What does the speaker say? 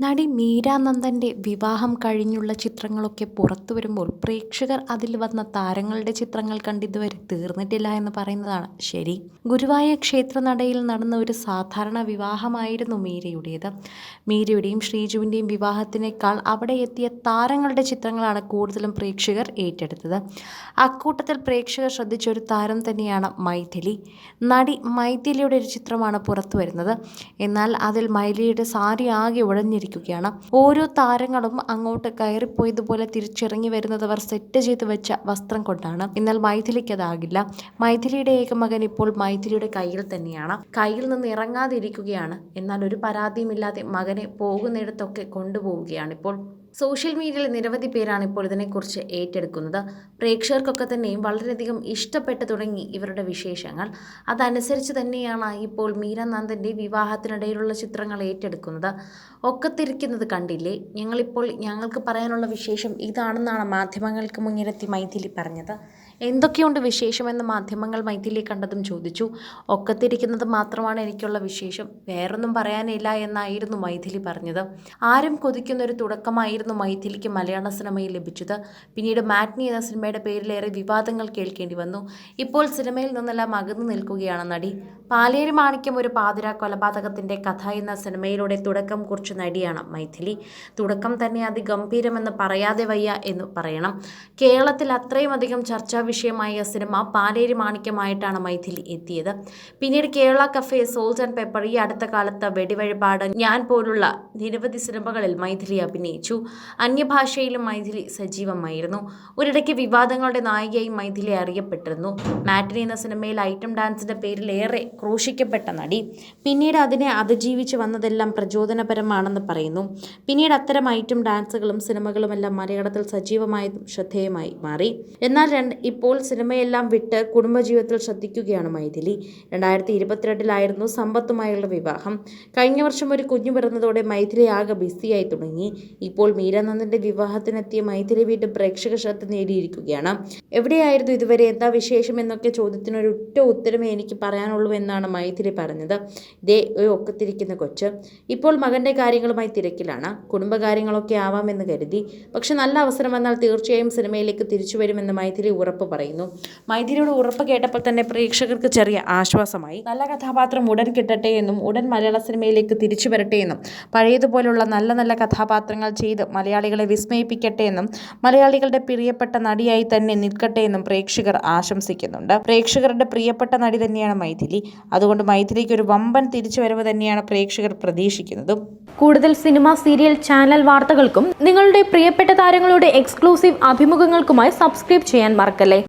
നടി മീരാനന്ദന്റെ വിവാഹം കഴിഞ്ഞുള്ള ചിത്രങ്ങളൊക്കെ പുറത്തു വരുമ്പോൾ പ്രേക്ഷകർ അതിൽ വന്ന താരങ്ങളുടെ ചിത്രങ്ങൾ കണ്ടിതുവരെ തീർന്നിട്ടില്ല എന്ന് പറയുന്നതാണ് ശരി. ഗുരുവായ ക്ഷേത്രനടയിൽ നടന്ന ഒരു സാധാരണ വിവാഹമായിരുന്നു മീരയുടേത്. മീരയുടെയും ശ്രീജുവിന്റെയും വിവാഹത്തിനേക്കാൾ അവിടെ എത്തിയ താരങ്ങളുടെ ചിത്രങ്ങളാണ് കൂടുതലും പ്രേക്ഷകർ ഏറ്റെടുത്തത്. അക്കൂട്ടത്തിൽ പ്രേക്ഷകർ ശ്രദ്ധിച്ച ഒരു താരം തന്നെയാണ് മൈഥിലി. നടി മൈഥിലിയുടെ ഒരു ചിത്രമാണ് പുറത്തു വരുന്നത്. എന്നാൽ അതിൽ മൈലിയുടെ സാരി ആകെ ഉഴഞ്ഞിരിക്കുകയാണ് ഓരോ താരങ്ങളും അങ്ങോട്ട് കയറിപ്പോയതുപോലെ തിരിച്ചിറങ്ങി വരുന്നത് അവർ സെറ്റ് ചെയ്ത് വെച്ച വസ്ത്രം കൊണ്ടാണ്. എന്നാൽ മൈഥിലിക്ക് അതാകില്ല. മൈഥിലിയുടെ ഏകമകൻ ഇപ്പോൾ മൈഥിലിയുടെ കയ്യിൽ തന്നെയാണ്. കയ്യിൽ നിന്ന് ഇറങ്ങാതിരിക്കുകയാണ്. എന്നാൽ ഒരു പരാതിയുമില്ലാതെ മകനെ പോകുന്നിടത്തൊക്കെ കൊണ്ടുപോവുകയാണ് ഇപ്പോൾ. സോഷ്യൽ മീഡിയയിൽ നിരവധി പേരാണ് ഇപ്പോൾ ഇതിനെക്കുറിച്ച് ഏറ്റെടുക്കുന്നത്. പ്രേക്ഷകർക്കൊക്കെ തന്നെയും വളരെയധികം ഇഷ്ടപ്പെട്ടു തുടങ്ങി ഇവരുടെ വിശേഷങ്ങൾ. അതനുസരിച്ച് തന്നെയാണ് ഇപ്പോൾ മീര മീരാനന്ദന്റെ വിവാഹത്തിനിടയിലുള്ള ചിത്രങ്ങൾ ഏറ്റെടുക്കുന്നത്. ഒക്കത്തിരിക്കുന്നത് കണ്ടില്ലേ? ഞങ്ങളിപ്പോൾ ഞങ്ങൾക്ക് പറയാനുള്ള വിശേഷം ഇതാണെന്നാണ് മാധ്യമങ്ങൾക്ക് മുന്നിലെത്തി മൈഥിലി പറഞ്ഞത്. എന്തൊക്കെയുണ്ട് വിശേഷമെന്ന് മാധ്യമങ്ങൾ മൈഥിലി കണ്ടതും ചോദിച്ചു. ഒക്കത്തിരിക്കുന്നത് മാത്രമാണ് എനിക്കുള്ള വിശേഷം. വേറൊന്നും പറയാനില്ല എന്നായിരുന്നു മൈഥിലി പറഞ്ഞത്. ആരും കൊതിക്കുന്ന ഒരു തുടക്കമായിരുന്നു മൈഥിലിക്ക് മലയാള സിനിമയിൽ ലഭിച്ചത്. പിന്നീട് മാറ്റ്നി എന്ന സിനിമയുടെ പേരിലേറെ വിവാദങ്ങൾ കേൾക്കേണ്ടി വന്നു. ഇപ്പോൾ സിനിമയിൽ നിന്നെല്ലാം അകന്നു നിൽക്കുകയാണ് നടി. പാലേരി മാണിക്യം ഒരു പാതിര കൊലപാതകത്തിന്റെ കഥ എന്ന സിനിമയിലൂടെ തുടക്കം കുറിച്ച നടിയാണ് മൈഥിലി. തുടക്കം തന്നെ അതിഗംഭീരമെന്ന് പറയാതെ വയ്യ എന്ന് പറയണം. കേരളത്തിൽ അത്രയും അധികം ചർച്ചാ വിഷയമായ സിനിമ പാലേരി മാണിക്യമായിട്ടാണ് മൈഥിലി എത്തിയത്. പിന്നീട് Kerala cafe salts and pepper ഈ അടുത്ത കാലത്ത് വെടിവഴിപാട് ഞാൻ പോലുള്ള നിരവധി സിനിമകളിൽ മൈഥിലി അഭിനയിച്ചു. അന്യഭാഷയിലും മൈഥിലി സജീവമായിരുന്നു. ഒരിടയ്ക്ക് വിവാദങ്ങളുടെ നായികയായി മൈഥിലി അറിയപ്പെട്ടിരുന്നു. മാറ്റിനി എന്ന സിനിമയിൽ ഐറ്റം ഡാൻസിന്റെ പേരിൽ ഏറെ ക്രൂശിക്കപ്പെട്ട നടി. പിന്നീട് അതിനെ അതിജീവിച്ച് വന്നതെല്ലാം പ്രചോദനപരമാണെന്ന് പറയുന്നു. പിന്നീട് അത്തരം ഐറ്റം ഡാൻസുകളും സിനിമകളുമെല്ലാം മലയാളത്തിൽ സജീവമായതും ശ്രദ്ധേയമായി മാറി. എന്നാൽ രണ്ട് ഇപ്പോൾ സിനിമയെല്ലാം വിട്ട് കുടുംബജീവിതത്തിൽ ശ്രദ്ധിക്കുകയാണ് മൈഥിലി. രണ്ടായിരത്തി ഇരുപത്തിരണ്ടിലായിരുന്നു സമ്പത്തുമായുള്ള വിവാഹം. കഴിഞ്ഞ വർഷം ഒരു കുഞ്ഞു പിറന്നതോടെ മൈഥിലി ആകെ ബിസിയായി തുടങ്ങി. ഇപ്പോൾ മീരാനന്ദന്റെ വിവാഹത്തിനെത്തിയ മൈഥിലി വീണ്ടും പ്രേക്ഷക ശ്രദ്ധ നേടിയിരിക്കുകയാണ്. എവിടെയായിരുന്നു ഇതുവരെ? എന്താ വിശേഷം? എന്നൊക്കെ ചോദ്യത്തിനൊരു ഒറ്റ ഉത്തരമേ എനിക്ക് പറയാനുള്ളൂ എന്നാണ് മൈഥിലി പറഞ്ഞത്. ദേ ഒക്കത്തിരിക്കുന്ന കൊച്ച്. ഇപ്പോൾ മകന്റെ കാര്യങ്ങളുമായി തിരക്കിലാണ്. കുടുംബകാര്യങ്ങളൊക്കെ ആവാമെന്ന് കരുതി. പക്ഷെ നല്ല അവസരം വന്നാൽ തീർച്ചയായും സിനിമയിലേക്ക് തിരിച്ചു വരുമെന്ന് മൈഥിലി ഉറപ്പ് പറയുന്നു. മൈഥിലിയുടെ ഉറപ്പ് കേട്ടപ്പോൾ തന്നെ പ്രേക്ഷകർക്ക് ചെറിയ ആശ്വാസമായി. നല്ല കഥാപാത്രം ഉടൻ കിട്ടട്ടെ എന്നും ഉടൻ മലയാള സിനിമയിലേക്ക് തിരിച്ചു വരട്ടെ എന്നും പഴയതുപോലുള്ള നല്ല നല്ല കഥാപാത്രങ്ങൾ ചെയ്ത് മലയാളികളെ വിസ്മയിപ്പിക്കട്ടെ എന്നും മലയാളികളുടെ പ്രിയപ്പെട്ട നടിയായി തന്നെ നിൽക്കട്ടെ എന്നും പ്രേക്ഷകർ ആശംസിക്കുന്നുണ്ട്. പ്രേക്ഷകരുടെ പ്രിയപ്പെട്ട നടി തന്നെയാണ് മൈഥിലി. അതുകൊണ്ട് മൈഥിലിക്ക് ഒരു വമ്പൻ തിരിച്ചു തിരിച്ചുവരവ് തന്നെയാണ് പ്രേക്ഷകർ പ്രതീക്ഷിക്കുന്നത്. കൂടുതൽ സിനിമ സീരിയൽ ചാനൽ വാർത്തകൾക്കും നിങ്ങളുടെ പ്രിയപ്പെട്ട താരങ്ങളുടെ എക്സ്ക്ലൂസീവ് അഭിമുഖങ്ങൾക്കുമായി സബ്സ്ക്രൈബ് ചെയ്യാൻ മറക്കല്ലേ?